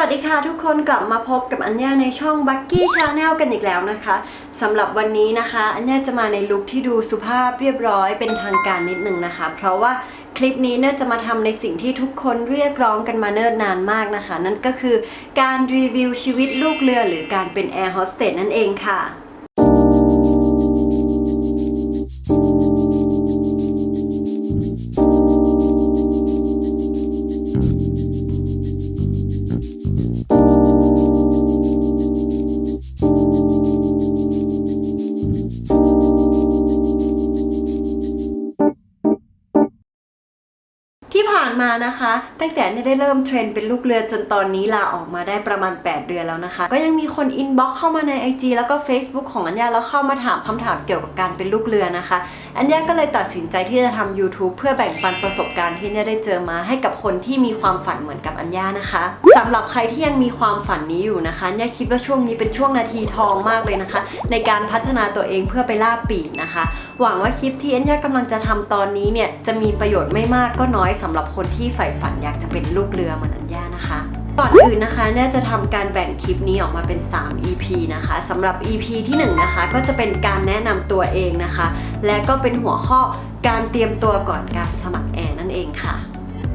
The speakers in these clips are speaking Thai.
สวัสดีค่ะทุกคนกลับมาพบกับอัญญาในช่อง Bucky Channel กันอีกแล้วนะคะสำหรับวันนี้นะคะ อัญญาจะมาในลุคที่ดูสุภาพเรียบร้อยเป็นทางการนิดนึงนะคะ เพราะว่าคลิปนี้เนี่ยจะมาทำในสิ่งที่ทุกคนเรียกร้องกันมาเนิ่นนานมากนะคะ นั่นก็คือการรีวิวชีวิตลูกเรือหรือการเป็นแอร์โฮสเตสนั่นเองค่ะ ตั้งแต่เนี่ยได้เริ่มเทรนเป็นลูกเรือจนตอนนี้ลาออกมาได้ประมาณ 8 เดือนแล้วนะคะ ก็ยังมีคนอินบ็อกเข้ามาใน IG แล้วก็ Facebook ของอัญญาแล้วเข้ามาถามคำถามเกี่ยวกับการเป็นลูกเรือนะคะอัญญาก็เลยตัดสินใจที่จะทำ YouTube เพื่อแบ่งปันประสบการณ์ที่เนี่ยได้เจอมาให้กับคนที่มีความฝันเหมือนกับอัญญานะคะสำหรับใครที่ยังมีความฝันนี้อยู่นะคะเนี่ยคิดว่าช่วงนี้เป็นช่วงนาทีทองมากเลยนะคะ ในการพัฒนาตัวเองเพื่อไปล่าปีกนะคะ หวังว่าคลิปที่อัญญากำลังจะทำตอนนี้เนี่ยจะมีประโยชน์ไม่มากก็น้อยสำหรับคนที่ใฝ่ฝันอยากจะเป็นลูกเรือเหมือนอัญญานะคะ ก่อนอื่นนะคะเนี่ยจะทำการแบ่งคลิปนี้ออกมาเป็น 3 EP นะคะสำหรับ EP ที่1นะคะก็จะเป็นการแนะนำตัวเองนะคะ และก็เป็นหัวข้อการเตรียมตัวก่อนการสมัครแอร์นั่นเองค่ะ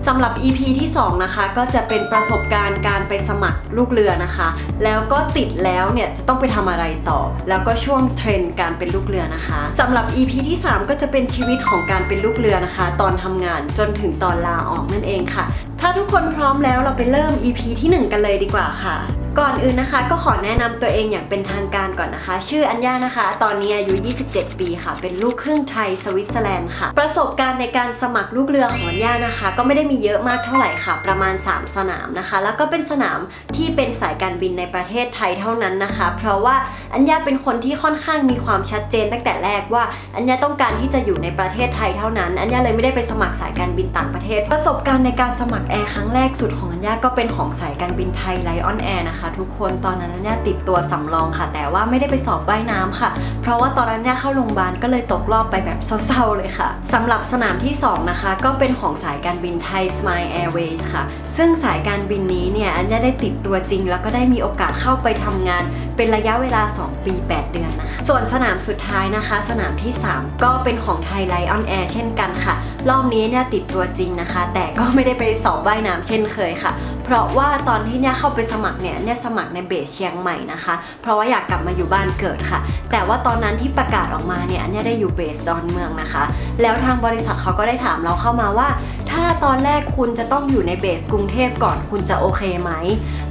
สำหรับ EP ที่ 2 นะคะ ก็จะเป็นประสบการณ์การไปสมัครลูกเรือนะคะ แล้วก็ติดแล้วเนี่ยจะต้องไปทำอะไรต่อ แล้วก็ช่วงเทรนด์การเป็นลูกเรือนะคะสำหรับ EP ที่ 3 ก็จะเป็นชีวิตของการเป็นลูกเรือนะคะ ตอนทำงานจนถึงตอนลาออกนั่นเองค่ะ ถ้าทุกคนพร้อมแล้วเราไปเริ่ม EP ที่ 1 กันเลยดีกว่าค่ะ ก่อนอื่นนะคะ ก็ขอแนะนำตัวเองอย่างเป็นทางการก่อนนะคะ ชื่ออัญญานะคะ ตอนนี้อายุ 27 ปีค่ะ เป็นลูกครึ่งไทยสวิตเซอร์แลนด์ค่ะ ประสบการณ์ในการสมัครลูกเรือของอัญญานะคะ ก็ไม่ได้มีเยอะมากเท่าไหร่ค่ะ ประมาณ 3 สนามนะคะ แล้วก็เป็นสนามที่เป็นสายการบินในประเทศไทยเท่านั้นนะคะ เพราะว่าอัญญาเป็นคนที่ค่อนข้างมีความชัดเจนตั้งแต่แรกว่าอัญญาต้องการที่จะอยู่ในประเทศไทยเท่านั้น อัญญาเลยไม่ได้ไปสมัครสายการบินต่างประเทศ ประสบการณ์ในการสมัครแอร์ครั้งแรกสุดของอัญญาก็เป็นของสายการบินไทยไลออนแอร์นะคะทุกคนตอนนั้นเนี่ยติดตัวสำรองค่ะ แต่ว่าไม่ได้ไปสอบว่ายน้ำค่ะ เพราะว่าตอนนั้นเนี่ยเข้าโรงพยาบาลก็เลยตกรอบไปแบบเศร้าๆเลยค่ะสำหรับสนามที่สองนะคะ ก็เป็นของสายการบินไทย Smile Airways ค่ะ ซึ่งสายการบินนี้เนี่ยอัญญาได้ติดตัวจริง แล้วก็ได้มีโอกาสเข้าไปทำงานเป็นระยะเวลา 2 ปี 8 เดือนนะคะ ส่วนสนามสุดท้ายนะคะ สนามที่ 3 ก็เป็นของไทยไลออนแอร์เช่นกันค่ะ รอบนี้เนี่ยติดตัวจริงนะคะ แต่ก็ไม่ได้ไปสอบว่ายน้ำเช่นเคยค่ะ เพราะว่าตอนที่เนี่ยเข้าไปสมัครเนี่ยเนี่ยสมัครในเบสเชียงใหม่นะคะ เพราะว่าอยากกลับมาอยู่บ้านเกิดค่ะ แต่ว่าตอนนั้นที่ประกาศออกมาเนี่ยเนี่ยได้อยู่เบสดอนเมืองนะคะ แล้วทางบริษัทเขาก็ได้ถามเราเข้ามาว่า ถ้าตอนแรกคุณจะต้องอยู่ในเบสกรุงเทพก่อนคุณจะโอเคไหม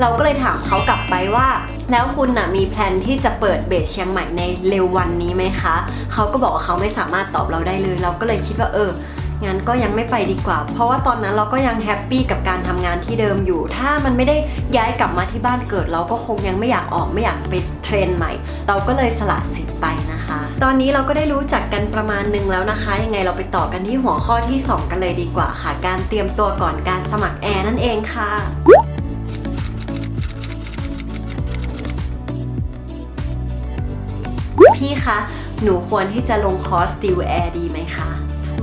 เราก็เลยถามเขากลับไปว่า แล้วคุณน่ะมีแพลนที่จะเปิดเบสเชียงใหม่ในเร็ววันนี้ไหมคะ เขาก็บอกว่าเขาไม่สามารถตอบเราได้เลย เราก็เลยคิดว่าเอองั้นก็ยังไม่ไปดีกว่า เพราะว่าตอนนั้นเราก็ยังแฮปปี้กับการทำงานที่เดิมอยู่ ถ้ามันไม่ได้ย้ายกลับมาที่บ้านเกิด เราก็คงยังไม่อยากออกไม่อยากไปเทรนใหม่ เราก็เลยสละสิทธิ์ไปนะคะ ตอนนี้เราก็ได้รู้จักกันประมาณหนึงแล้วนะคะ ยังไงเราไปต่อกันที่หัวข้อที่ 2 กันเลยดีกว่าค่ะ การเตรียมตัวก่อนการสมัครแอร์นั่นเองค่ะ พี่คะ หนูควรที่จะลงคอร์สติวแอร์ดีไหมคะ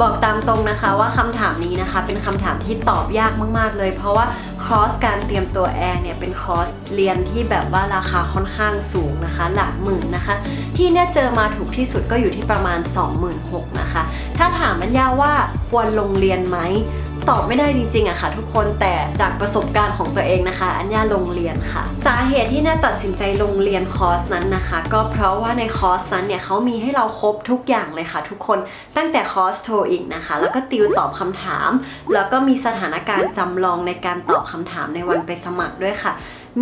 บอกตามตรงนะคะว่าคำถามนี้นะคะ เป็นคำถามที่ตอบยากมากๆเลย เพราะว่าคอร์สการเตรียมตัวแอร์เนี่ยเป็นคอร์สเรียนที่แบบว่าราคาค่อนข้างสูงนะคะ หลักหมื่นนะคะ ที่เนี่ยเจอมาถูกที่สุดก็อยู่ที่ประมาณ 26,000นะคะ ถ้าถามมันยาว่าควรลงเรียนไหม ตอบไม่ได้จริงๆอะค่ะ ทุกคนแต่จากประสบการณ์ของตัวเองนะคะ อัญญาลงเรียนค่ะ สาเหตุที่น่าตัดสินใจลงเรียนคอร์สนั้นนะคะ ก็เพราะว่าในคอร์สนั้นเนี่ยเขามีให้เราครบทุกอย่างเลยค่ะ ทุกคนตั้งแต่คอร์สโทอีกนะคะ แล้วก็ติวตอบคำถาม แล้วก็มีสถานการณ์จำลองในการตอบคำถามในวันไปสมัครด้วยค่ะ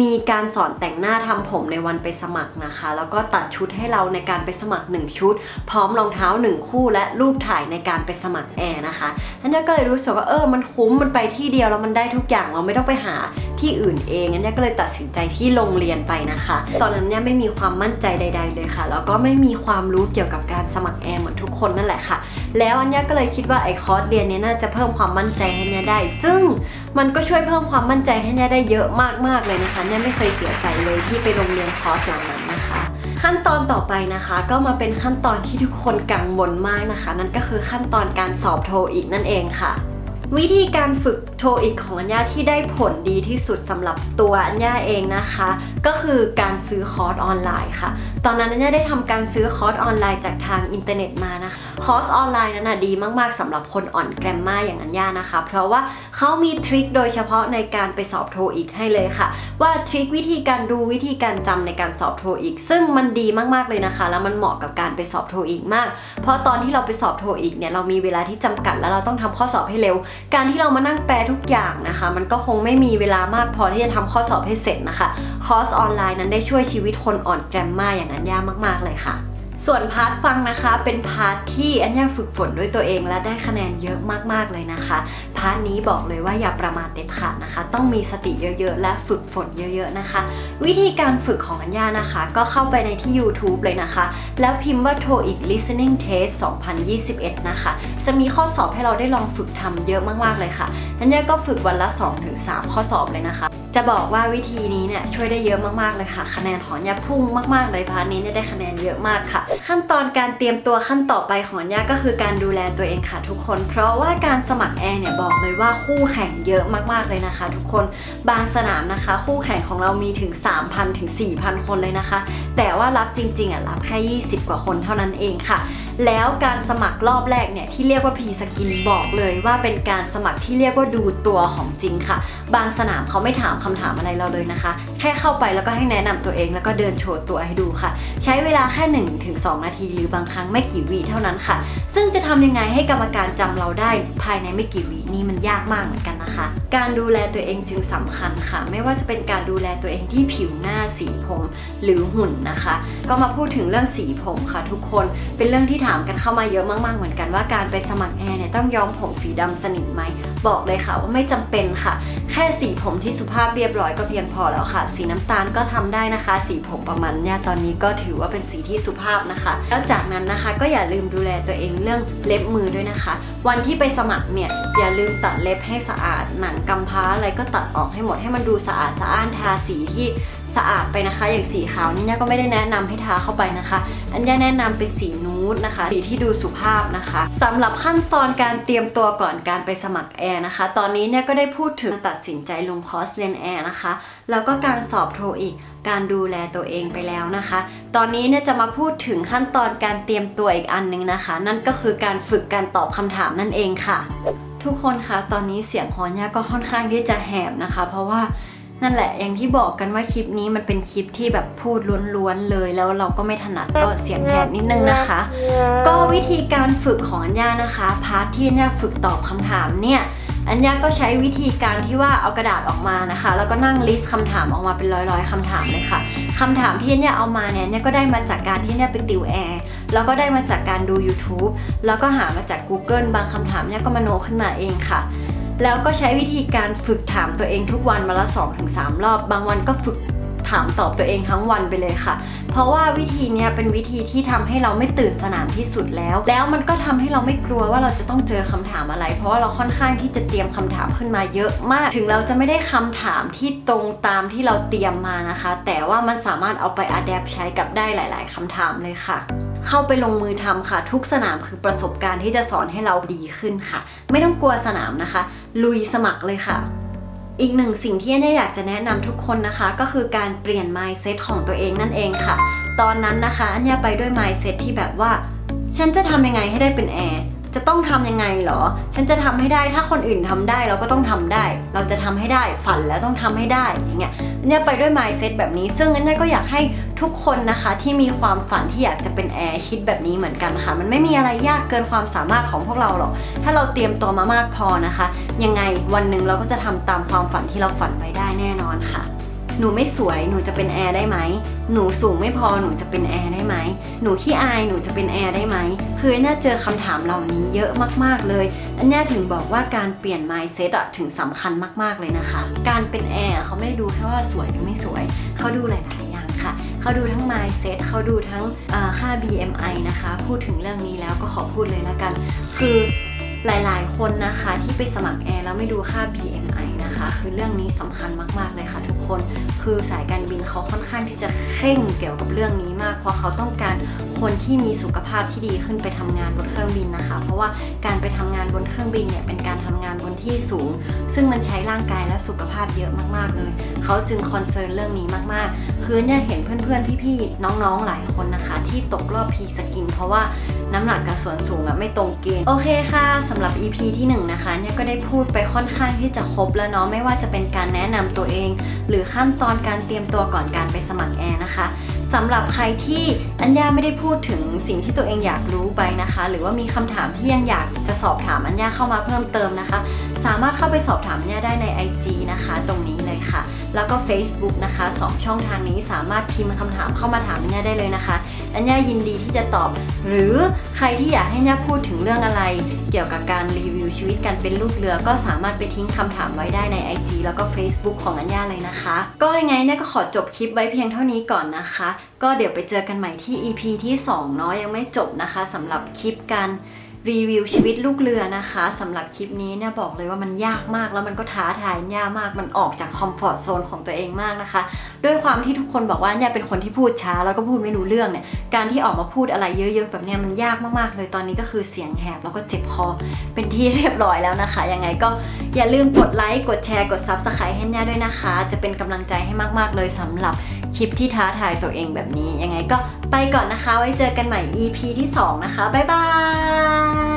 มีการสอนแต่งหน้าทำผมในวันไปสมัครนะคะ แล้วก็ตัดชุดให้เราในการไปสมัคร 1 ชุด พร้อมรองเท้า 1 คู่ และรูปถ่ายในการไปสมัครแอร์นะคะท่านก็เลยรู้สึกว่าเออมันคุ้มมันไปที่เดียวแล้วมันได้ทุกอย่างเราไม่ต้องไปหา ที่อื่นเองอันนี้ก็เลยตัดสินใจที่โรงเรียนไปนะคะ ตอนนั้นเนี่ยไม่มีความมั่นใจใด ๆ เลยค่ะ แล้วก็ไม่มีความรู้เกี่ยวกับการสมัครแอร์เหมือนทุกคนนั่นแหละค่ะ แล้วอันเนี้ยก็เลยคิดว่าไอ้คอร์สเรียนเนี้ยน่าจะเพิ่มความมั่นใจให้เนี่ยได้ ซึ่งมันก็ช่วยเพิ่มความมั่นใจให้เนี่ยได้เยอะมากๆเลยนะคะเนี่ยไม่เคยเสียใจเลยที่ไปโรงเรียนคอร์สเหล่านั้นนะคะขั้นตอนต่อไปนะคะ ก็มาเป็นขั้นตอนที่ทุกคนกังวลมากนะคะ นั่นก็คือขั้นตอนการสอบโทอีกนั่นเองค่ะ วิธีการฝึกโทอีกของอัญญาที่ได้ผลดีที่สุดสำหรับตัวอัญญาเองนะคะ ก็คือการซื้อคอร์สออนไลน์ค่ะ ตอนนั้นอัญญาได้ทำการซื้อคอร์สออนไลน์จากทางอินเทอร์เน็ตมานะคะคอร์สออนไลน์นั้นนะดีมากๆสำหรับคนอ่อนแกรมมาอย่างอัญญานะคะ เพราะว่าเขามีทริคโดยเฉพาะในการไปสอบโทอีกให้เลยค่ะ ว่าทริควิธีการดูวิธีการจำในการสอบโทอีก ซึ่งมันดีมากๆเลยนะคะ แล้วมันเหมาะกับการไปสอบโทอีกมาก เพราะตอนที่เราไปสอบโทอีกเนี่ยเรามีเวลาที่จำกัดแล้วเราต้องทำข้อสอบให้เร็วการที่เรามานั่งแปลทุกอย่างนะคะ มันก็คงไม่มีเวลามากพอที่จะทำข้อสอบให้เสร็จนะคะ คอร์สออนไลน์นั้นได้ช่วยชีวิตคนอ่อนแกรมมาอย่างนั้นยากมาก ๆ เลยค่ะ ส่วนพาร์ทฟังนะคะ เป็นพาร์ทที่อัญญาฝึกฝนด้วยตัวเองและได้คะแนนเยอะมากๆเลยนะคะ พาร์ทนี้บอกเลยว่าอย่าประมาทเด็ดขาดนะคะ ต้องมีสติเยอะๆ และฝึกฝนเยอะๆนะคะ วิธีการฝึกของอัญญานะคะ ก็เข้าไปในที่ YouTube เลยนะคะ แล้วพิมพ์ว่า TOEIC Listening Test 2021 นะคะ จะมีข้อสอบให้เราได้ลองฝึกทำเยอะมากๆเลยค่ะอัญญาก็ฝึกวันละ 2-3 ข้อสอบเลยนะคะ จะบอกว่าวิธีนี้เนี่ยช่วยได้เยอะมากๆเลยค่ะ คะแนนของอัญญาพุ่งมากๆเลยพาร์ทนี้เนี่ยได้คะแนนเยอะมากค่ะ ขั้นตอนการเตรียมตัวขั้นต่อไปของอัญญาก็คือการดูแลตัวเองค่ะทุกคน เพราะว่าการสมัครแอร์เนี่ยบอกเลยว่าคู่แข่งเยอะมากๆเลยนะคะ ทุกคนบางสนามนะคะ คู่แข่งของเรามีถึง 3,000ถึง4,000 คนเลยนะคะ แต่ว่ารับจริงๆอะรับแค่ 20 กว่าคนเท่านั้นเองค่ะ แล้วการสมัครรอบแรกเนี่ยที่เรียกว่าพีสกินบอกเลยว่าเป็นการสมัครที่เรียกว่าดูตัวของจริงค่ะ บางสนามเขาไม่ถามคำถามอะไรเราเลยนะคะ แค่เข้าไปแล้วก็ให้แนะนำตัวเองแล้วก็เดินโชว์ตัวให้ดูค่ะ ใช้เวลาแค่1นถึงสนาที หรือบางครั้งไม่กี่วิเท่านั้นค่ะ ซึ่งจะทำยังไงให้กรรมการจำเราได้ภายในไม่กี่วิ นี่มันยากมากเหมือนกันนะคะ การดูแลตัวเองจึงสำคัญค่ะ ไม่ว่าจะเป็นการดูแลตัวเองที่ผิวหน้าสีผมหรือหุ่นนะคะ ก็มาพูดถึงเรื่องสีผมค่ะทุกคนเป็นเรื่องที่ถามกันเข้ามาเยอะมากๆเหมือนกันว่าการไปสมัครแอร์เนี่ยต้องย้อมผมสีดำสนิทไหมบอกเลยค่ะว่าไม่จำเป็นค่ะ แค่สีผมที่สุภาพเรียบร้อยก็เพียงพอแล้วค่ะ สีน้ำตาลก็ทำได้นะคะ สีผมประมาณเนี่ยตอนนี้ก็ถือว่าเป็นสีที่สุภาพนะคะ แล้วจากนั้นนะคะก็อย่าลืมดูแลตัวเองเรื่องเล็บมือด้วยนะคะ วันที่ไปสมัครเนี่ยอย่าลืมตัดเล็บให้สะอาดหนังกำพร้าอะไรก็ตัดออกให้หมดให้มันดูสะอาดสะอ้านทาสีที่สะอาดไปนะคะ อย่างสีขาวนี่เนี่ยก็ไม่ได้แนะนำให้ทาเข้าไปนะคะ อันนี้แนะนำเป็นสีนูดนะคะ สีที่ดูสุภาพนะคะสำหรับขั้นตอนการเตรียมตัวก่อนการไปสมัครแอร์นะคะ ตอนนี้เนี่ยก็ได้พูดถึงตัดสินใจลงคอร์สเรียนแอร์นะคะ แล้วก็การสอบโทอีกการดูแลตัวเองไปแล้วนะคะ ตอนนี้เนี่ยจะมาพูดถึงขั้นตอนการเตรียมตัวอีกอันหนึงนะคะ นั่นก็คือการฝึกการตอบคำถามนั่นเองค่ะ ทุกคนคะตอนนี้เสียงฮอนย่าก็ค่อนข้างที่จะแหบนะคะ เพราะว่านั่นแหละอย่างที่บอกกันว่าคลิปนี้มันเป็นคลิปที่แบบพูดล้วนๆเลย แล้วเราก็ไม่ถนัดก็เสียงแหบนิดนึงนะคะ ก็วิธีการฝึกของอัญญานะคะพาร์ทที่อัญญาฝึกตอบคำถามเนี่ยอัญญาก็ใช้วิธีการที่ว่าเอากระดาษออกมานะคะ แล้วก็นั่งลิสต์คำถามออกมาเป็นร้อยๆคำถามเลยค่ะคำถามที่อัญญาเอามาเนี่ยก็ได้มาจากการที่อัญญาไปติวแอร์ แล้วก็ได้มาจากการดู YouTube แล้วก็หามาจาก Google บางคำถามเนี่ยก็มโนขึ้นมาเองค่ะ แล้วก็ใช้วิธีการฝึกถามตัวเองทุกวันมาละ 2-3 รอบ บางวันก็ฝึก ถามตอบตัวเองทั้งวันไปเลยค่ะ เพราะว่าวิธีนี้เป็นวิธีที่ทำให้เราไม่ตื่นสนามที่สุดแล้ว แล้วมันก็ทำให้เราไม่กลัวว่าเราจะต้องเจอคำถามอะไร เพราะว่าเราค่อนข้างที่จะเตรียมคำถามขึ้นมาเยอะมาก ถึงเราจะไม่ได้คำถามที่ตรงตามที่เราเตรียมมานะคะ แต่ว่ามันสามารถเอาไปอัดแอปใช้กับได้หลาย ๆคำถามเลยค่ะเข้าไปลงมือทำค่ะ ทุกสนามคือประสบการณ์ที่จะสอนให้เราดีขึ้นค่ะ ไม่ต้องกลัวสนามนะคะ ลุยสมัครเลยค่ะ อีกหนึ่งสิ่งที่เนี่ยอยากจะแนะนำทุกคนนะคะ ก็คือการเปลี่ยน mindset ของตัวเองนั่นเองค่ะ ตอนนั้นนะคะอันเนี่ยไปด้วย mindset ที่แบบว่า ฉันจะทำยังไงให้ได้เป็นแอร์จะต้องทำยังไงหรอ ฉันจะทำให้ได้ถ้าคนอื่นทำได้เราก็ต้องทำได้ เราจะทำให้ได้ฝันแล้วต้องทำให้ได้อย่างเงี้ยอันเนี้ยไปด้วย mindset แบบนี้ ซึ่งอันเนี้ยก็อยากให้ ทุกคนนะคะที่มีความฝันที่อยากจะเป็นแอร์คิดแบบนี้เหมือนกันค่ะ มันไม่มีอะไรยากเกินความสามารถของพวกเราหรอก ถ้าเราเตรียมตัวมามากพอนะคะ ยังไงวันหนึ่งเราก็จะทำตามความฝันที่เราฝันไว้ได้แน่นอนค่ะ หนูไม่สวยหนูจะเป็นแอร์ได้ไหม หนูสูงไม่พอหนูจะเป็นแอร์ได้ไหม หนูขี้อายหนูจะเป็นแอร์ได้ไหม คือนเนี้ยเจอคำถามเหล่านี้เยอะมากๆเลย อันนี้ถึงบอกว่าการเปลี่ยน mindset อะถึงสำคัญมากๆเลยนะคะ การเป็นแอร์เขาไม่ได้ดูแค่ว่าสวยหรือไม่สวย เขาดูหลายๆ เขาดูทั้ง mindset เขาดูทั้งอ่าค่า BMI นะคะ พูดถึงเรื่องนี้แล้วก็ขอพูดเลยละกัน คือ หลาย ๆ คนนะคะที่ไปสมัครแอร์แล้วไม่ดูค่า BMI นะคะ คือเรื่องนี้สำคัญมาก ๆ เลยค่ะทุกคน คือสายการบินเขาค่อนข้างที่จะเข่งเกี่ยวกับเรื่องนี้มาก เพราะเขาต้องการคนที่มีสุขภาพที่ดีขึ้นไปทำงานบนเครื่องบินนะคะ เพราะว่าการไปทำงานบนเครื่องบินเนี่ยเป็นการทำงานบนที่สูง ซึ่งมันใช้ร่างกายและสุขภาพเยอะมากๆเลยเขาจึงคอนเซิร์นเรื่องนี้มากๆ คือเนี่ยเห็นเพื่อนๆ พี่ๆ น้องๆ หลายคนนะคะ ที่ตกรอบพีสกินเพราะว่า น้ำหนักกับส่วนสูงอะไม่ตรงเกณฑ์โอเคค่ะสำหรับ EP ที่1นะคะเนี่ยก็ได้พูดไปค่อนข้างที่จะครบแล้วเนาะไม่ว่าจะเป็นการแนะนำตัวเอง หรือขั้นตอนการเตรียมตัวก่อนการไปสมัครแอร์นะคะสำหรับใครที่อัญญาไม่ได้พูดถึงสิ่งที่ตัวเองอยากรู้ไปนะคะ หรือว่ามีคำถามที่ยังอยากจะสอบถามอัญญาเข้ามาเพิ่มเติมนะคะ สามารถเข้าไปสอบถามอัญญาได้ใน IG นะคะ ตรงนี้ ค่ะ แล้วก็ Facebook นะคะสองช่องทางนี้สามารถพิมพ์คำถามเข้ามาถามอัญญาได้เลยนะคะอัญญายินดีที่จะตอบ หรือใครที่อยากให้อัญญาพูดถึงเรื่องอะไร เกี่ยวกับการรีวิวชีวิตการเป็นลูกเรือ ก็สามารถไปทิ้งคำถามไว้ได้ใน IG แล้วก็ Facebook ของอัญญาเลยนะคะ ก็ยังไงเนี่ยก็ขอจบคลิปไว้เพียงเท่านี้ก่อนนะคะ ก็เดี๋ยวไปเจอกันใหม่ที่ EP ที่2เนาะยังไม่จบนะคะสำหรับคลิปการ รีวิวชีวิตลูกเรือนะคะสำหรับคลิปนี้เนี่ยบอกเลยว่ามันยากมากแล้วมันก็ท้าทายยากมากมันออกจากคอมฟอร์ทโซนของตัวเองมากนะคะ ด้วยความที่ทุกคนบอกว่าเนี่ยเป็นคนที่พูดช้าแล้วก็พูดไม่รู้เรื่องเนี่ยการที่ออกมาพูดอะไรเยอะๆ แบบเนี้ยมันยากมากๆเลยตอนนี้ก็คือเสียงแหบแล้วก็เจ็บคอเป็นที่เรียบร้อยแล้วนะคะยังไงก็อย่าลืมกดไลค์กดแชร์กด Subscribe ให้เนี่ยด้วยนะคะ จะเป็นกำลังใจให้มากๆเลยสำหรับ คลิปที่ท้าทายตัวเองแบบนี้ ยังไงก็ไปก่อนนะคะ ไว้เจอกันใหม่ EP ที่ 2 นะคะ บ๊ายบา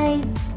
ย